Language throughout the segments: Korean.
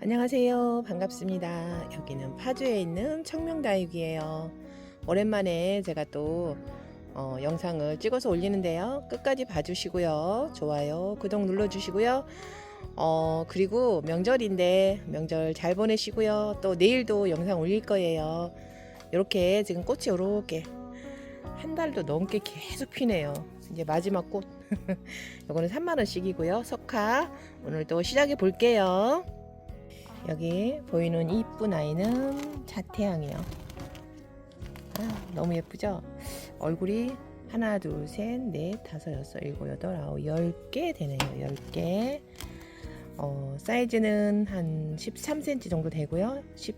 안녕하세요. 반갑습니다. 여기는 파주에 있는 청명다육이에요. 오랜만에 제가 또 어, 영상을 찍어서 올리는데요. 끝까지 봐주시고요. 좋아요, 구독 눌러주시고요. 어, 그리고 명절인데 명절 잘 보내시고요. 또 내일도 영상 올릴 거예요. 이렇게 지금 꽃이 이렇게 한 달도 넘게 계속 피네요. 이제 마지막 꽃. 이거는 3만원씩이고요. 석화. 오늘 또 시작해 볼게요. 여기 보이는 이쁜 아이는 자태양이요. 아, 너무 예쁘죠? 얼굴이 하나, 둘, 셋, 넷, 다섯, 여섯, 일곱, 여덟, 아홉, 열 개 되네요. 열 개. 어, 사이즈는 한 13cm 정도 되고요. 10,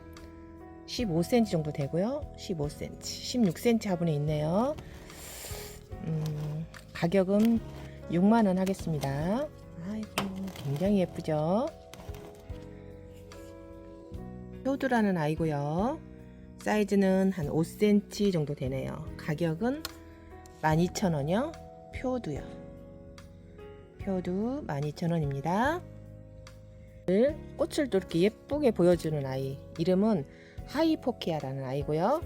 15cm 정도 되고요. 15cm, 16cm 화분에 있네요. 음, 가격은 6만원 하겠습니다. 아이고, 굉장히 예쁘죠? 효두라는 아이고요. 사이즈는 한 5cm 정도 되네요. 가격은 12,000원이요. 표두요. 표두 12,000원입니다. 꽃을 또 이렇게 예쁘게 보여주는 아이. 이름은 하이포키아라는 아이고요.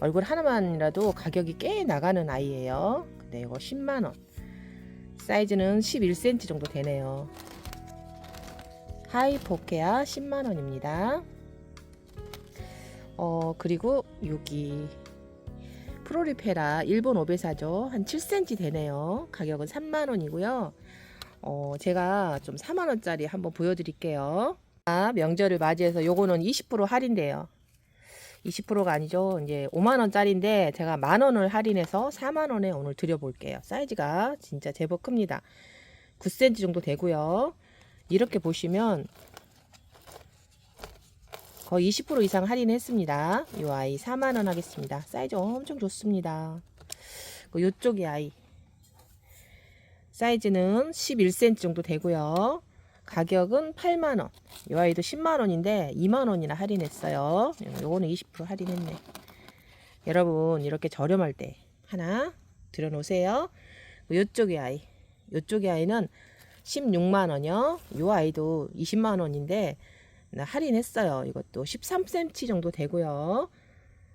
얼굴 하나만이라도 가격이 꽤 나가는 아이예요. 근데 이거 10만원. 사이즈는 11cm 정도 되네요. 하이포케아 10만원입니다. 어, 그리고 여기 프로리페라 일본 오베사죠. 한 7cm 되네요. 가격은 3만원이고요. 어, 제가 좀 4만원짜리 한번 보여드릴게요. 아, 명절을 맞이해서 요거는 20% 할인돼요. 20%가 아니죠. 이제 5만원짜리인데 제가 만원을 할인해서 4만원에 오늘 드려볼게요. 사이즈가 진짜 제법 큽니다. 9cm 정도 되고요. 이렇게 보시면 거의 20% 이상 할인했습니다. 이 아이 4만원 하겠습니다. 사이즈 엄청 좋습니다. 그 요쪽이 아이 사이즈는 11cm 정도 되고요. 가격은 8만원. 이 아이도 10만원인데 2만원이나 할인했어요. 요거는 20% 할인했네. 여러분 이렇게 저렴할 때 하나 들여놓으세요. 요쪽의 아이. 요쪽의 아이는 16만원이요. 이 아이도 20만원인데 할인했어요. 이것도 13cm 정도 되고요.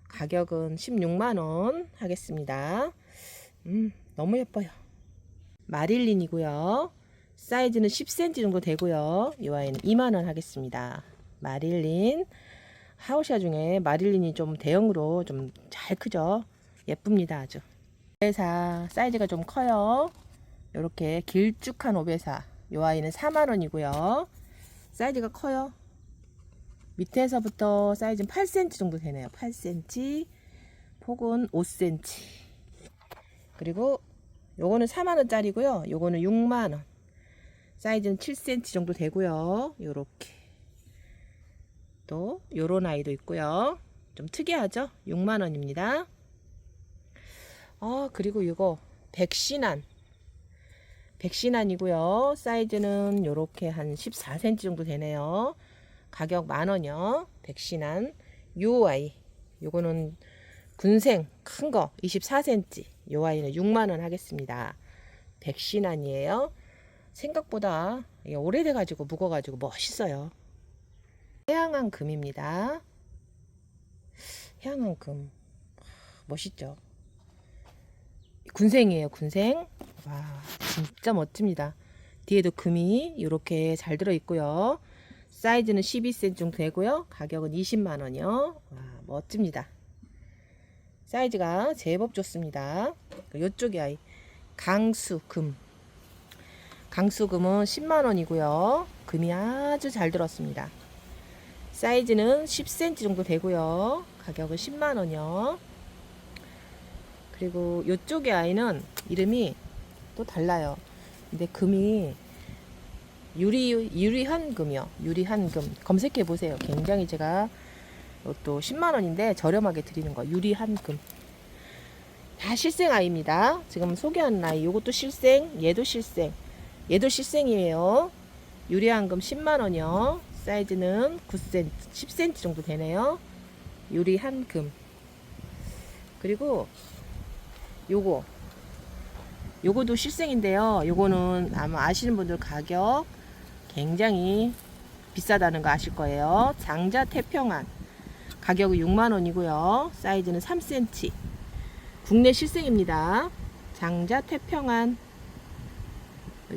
가격은 16만원 하겠습니다. 음, 너무 예뻐요. 마릴린이고요. 사이즈는 10cm 정도 되고요. 이 아이는 2만원 하겠습니다. 마릴린. 하우샤 중에 마릴린이 좀 대형으로 좀 잘 크죠. 예쁩니다. 아주. 오베사 사이즈가 좀 커요. 이렇게 길쭉한 오베사. 이 아이는 4만원이고요. 사이즈가 커요. 밑에서부터 사이즈는 8cm 정도 되네요. 8cm, 폭은 5cm. 그리고 요거는 4만원짜리고요. 요거는 6만원. 사이즈는 7cm 정도 되고요. 요렇게. 또 요런 아이도 있고요. 좀 특이하죠? 6만원입니다. 아, 그리고 이거 백신안. 백신안이고요. 사이즈는 요렇게 한 14cm 정도 되네요. 가격 만원이요. 백신한 요 아이. 요거는 군생 큰 거 24cm. 요 아이는 6만원 하겠습니다. 백신안이에요. 생각보다 이게 오래돼 가지고 묵어 가지고 멋있어요. 해양한 금입니다. 해양한 금. 멋있죠? 군생이에요, 군생. 와, 진짜 멋집니다. 뒤에도 금이 이렇게 잘 들어 있고요. 사이즈는 12cm 정도 되고요. 가격은 20만 원이요. 와, 멋집니다. 사이즈가 제법 좋습니다. 이쪽이 아이 강수금. 강수금은 10만 원이고요. 금이 아주 잘 들었습니다. 사이즈는 10cm 정도 되고요. 가격은 10만 원이요. 그리고 이쪽의 아이는 이름이 또 달라요. 근데 금이 유리 유리한 금이요. 유리한 금 검색해 보세요. 굉장히 제가 또 10만 원인데 저렴하게 드리는 거 유리한 금. 다 실생 아이입니다. 지금 소개하는 아이 요것도 실생, 얘도 실생. 얘도 실생이에요. 유리한 금 10만 원이요. 사이즈는 9cm, 10cm 정도 되네요. 유리한 금. 그리고 요거 요거도 실생인데요. 요거는 아마 아시는 분들 가격 굉장히 비싸다는 거 아실 거예요. 장자 태평한 가격은 6만 원이고요. 사이즈는 3cm. 국내 실생입니다. 장자 태평한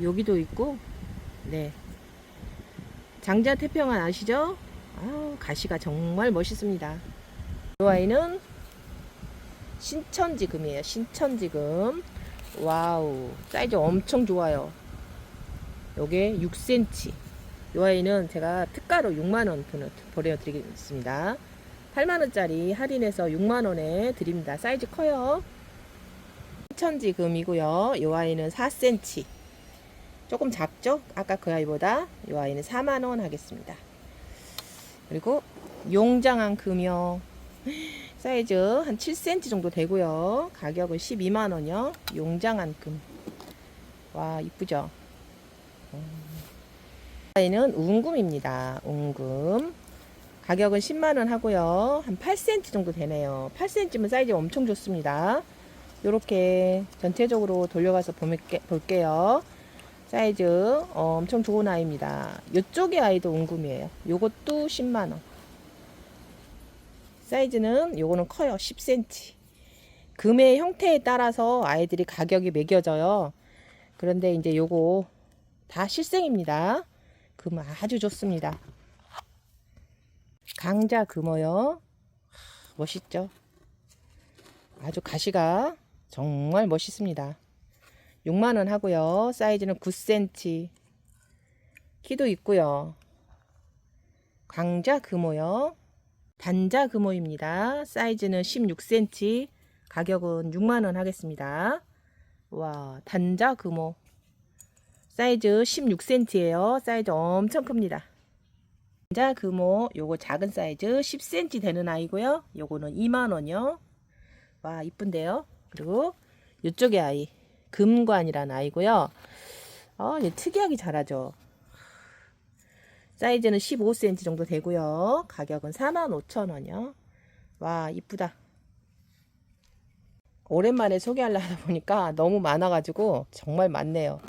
여기도 있고 네 장자 태평한 아시죠? 아, 가시가 정말 멋있습니다. 이 아이는 신천지금이에요. 신천지금. 와우. 사이즈 엄청 좋아요. 요게 6cm. 이 아이는 제가 특가로 6만원 보내드리겠습니다. 8만원짜리 할인해서 6만원에 드립니다. 사이즈 커요. 신천지 금이고요. 이 아이는 4cm. 조금 작죠? 아까 그 아이보다. 이 아이는 4만원 하겠습니다. 그리고 용장한 금이요. 사이즈 한 7cm 정도 되고요. 가격은 12만원이요. 용장한 금. 와, 이쁘죠? 아이는 웅금입니다. 웅금. 가격은 10만원 하고요. 한 8cm 정도 되네요. 8cm면 사이즈 엄청 좋습니다. 이렇게 전체적으로 돌려가서 볼게- 볼게요. 사이즈 어, 엄청 좋은 아이입니다. 이쪽의 아이도 웅금이에요. 요것도 10만원. 사이즈는 요거는 커요. 10cm. 금의 형태에 따라서 아이들이 가격이 매겨져요. 그런데 이제 요거 다 실생입니다. 금 아주 좋습니다. 강자 금어요. 멋있죠? 아주 가시가 정말 멋있습니다. 6만원 하고요. 사이즈는 9cm. 키도 있고요. 강자 금오요. 단자 금오입니다. 사이즈는 16cm. 가격은 6만원 하겠습니다. 와, 단자 금오. 사이즈 16cm예요. 사이즈 엄청 큽니다. 단자 금오 요거 작은 사이즈 10cm 되는 아이고요. 요거는 2만원이요. 와, 이쁜데요. 그리고 이쪽에 아이 금관이라는 아이고요. 어, 얘 특이하게 자라죠. 사이즈는 15cm 정도 되고요. 가격은 45,000원이요. 와, 이쁘다. 오랜만에 소개하려 하다 보니까 너무 많아가지고 정말 많네요.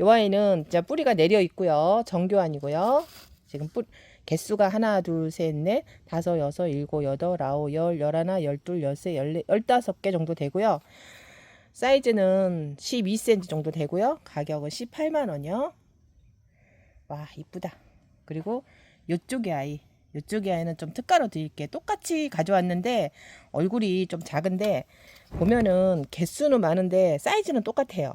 이 아이는 진짜 뿌리가 내려 있고요. 정교환이고요. 지금 뿌, 개수가 하나, 둘, 셋, 넷, 다섯, 여섯, 일곱, 여덟, 아홉, 열, 열하나, 열둘, 열세, 열네, 열다섯 개 정도 되고요. 사이즈는 12cm 정도 되고요. 가격은 18만 원이요. 와, 이쁘다. 그리고 요쪽의 아이. 요쪽의 아이는 좀 특가로 드릴게요. 똑같이 가져왔는데 얼굴이 좀 작은데 보면은 개수는 많은데 사이즈는 똑같아요.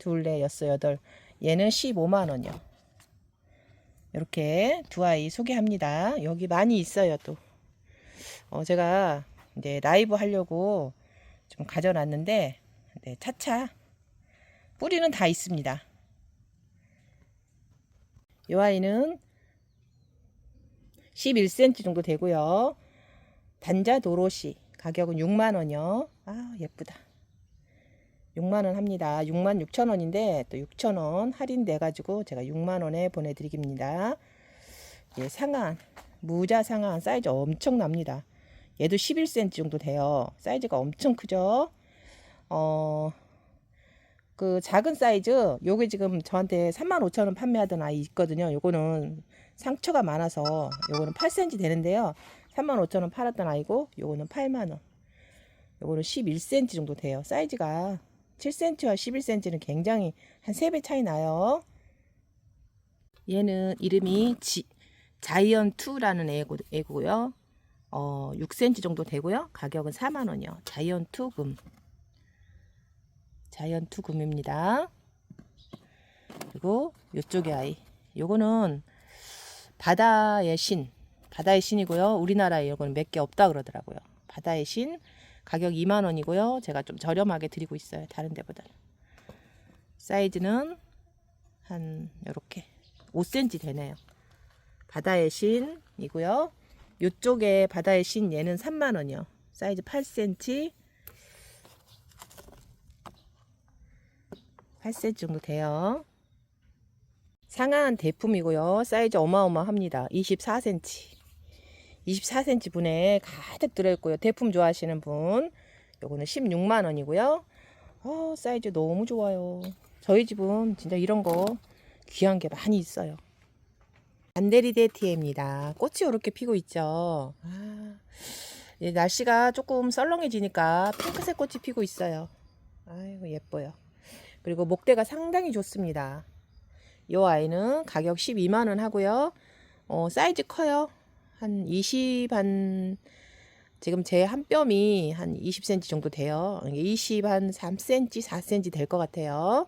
둘, 넷, 여섯, 여덟. 얘는 15만 원이요. 이렇게 두 아이 소개합니다. 여기 많이 있어요, 또. 어, 제가 이제 라이브 하려고 좀 가져놨는데, 네, 차차 뿌리는 다 있습니다. 이 아이는 11cm 정도 되고요. 단자 도로시 가격은 6만 원이요. 아 예쁘다. 6만 원 합니다. 6만 6천 원인데 또 6천 원 할인돼 가지고 제가 6만 원에 보내드립니다. 예, 상한 무자 상한 사이즈 엄청납니다. 얘도 11cm 정도 돼요. 사이즈가 엄청 크죠. 어, 그 작은 사이즈 요게 지금 저한테 35,000원 판매하던 아이 있거든요. 요거는 상처가 많아서 요거는 8cm 되는데요. 35,000원 팔았던 아이고 요거는 8만 원. 요거는 11cm 정도 돼요. 사이즈가 7cm와 11cm는 굉장히 한 3배 차이 나요. 얘는 이름이 지, 자이언2라는 애고, 애고요. 어, 6cm 정도 되고요. 가격은 4만 원이요. 자이언2 금. 자이언트 금입니다. 그리고 이쪽의 아이. 요거는 바다의 신. 바다의 신이고요. 우리나라에 이거는 몇 개 없다 그러더라고요. 바다의 신. 가격 2만 원이고요. 제가 좀 저렴하게 드리고 있어요. 다른 데보다는. 사이즈는 한 요렇게 5cm 되네요. 바다의 신이고요. 요쪽에 바다의 신 얘는 3만 원이요. 사이즈 8cm. 8cm 정도 돼요. 상한 대품이고요. 사이즈 어마어마합니다. 24cm. 24cm 분에 가득 들어있고요. 대품 좋아하시는 분. 요거는 16만 원이고요. 어, 사이즈 너무 좋아요. 저희 집은 진짜 이런 거 귀한 게 많이 있어요. 안데리데티에입니다. 꽃이 이렇게 피고 있죠. 아, 날씨가 조금 썰렁해지니까 핑크색 꽃이 피고 있어요. 아이고 예뻐요. 그리고 목대가 상당히 좋습니다. 이 아이는 가격 12만 원 하고요. 어, 사이즈 커요. 한 20, 한, 지금 제 한 뼘이 한 20cm 정도 돼요. 20, 한 3cm, 4cm 될 것 같아요.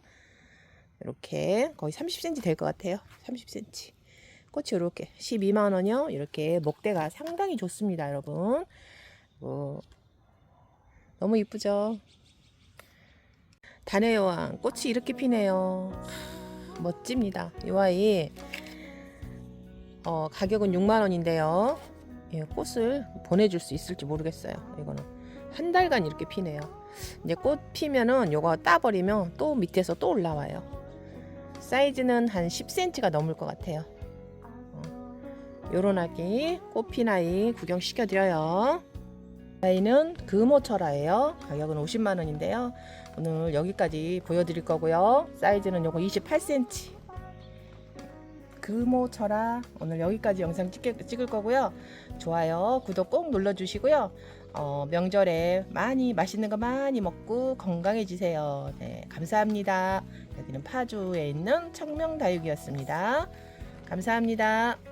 이렇게 거의 30cm 될 것 같아요. 30cm. 꽃이 이렇게 12만 원이요. 이렇게 목대가 상당히 좋습니다, 여러분. 뭐 너무 이쁘죠? 단의 여왕 꽃이 이렇게 피네요. 하, 멋집니다. 이 아이 어, 가격은 6만 원인데요. 예, 꽃을 보내줄 수 있을지 모르겠어요. 이거는 한 달간 이렇게 피네요. 이제 꽃 피면은 요거 따버리면 또 밑에서 또 올라와요. 사이즈는 한 10cm가 넘을 것 같아요. 어, 요런 아기 꽃핀 아이 구경시켜드려요. 아이는 금오철화예요. 가격은 50만 원인데요. 오늘 여기까지 보여드릴 거고요. 사이즈는 요거 28cm. 금오철화 오늘 여기까지 영상 찍, 찍을 거고요. 좋아요, 구독 꼭 눌러주시고요. 어, 명절에 많이 맛있는 거 많이 먹고 건강해지세요. 네, 감사합니다. 여기는 파주에 있는 청명다육이었습니다. 감사합니다.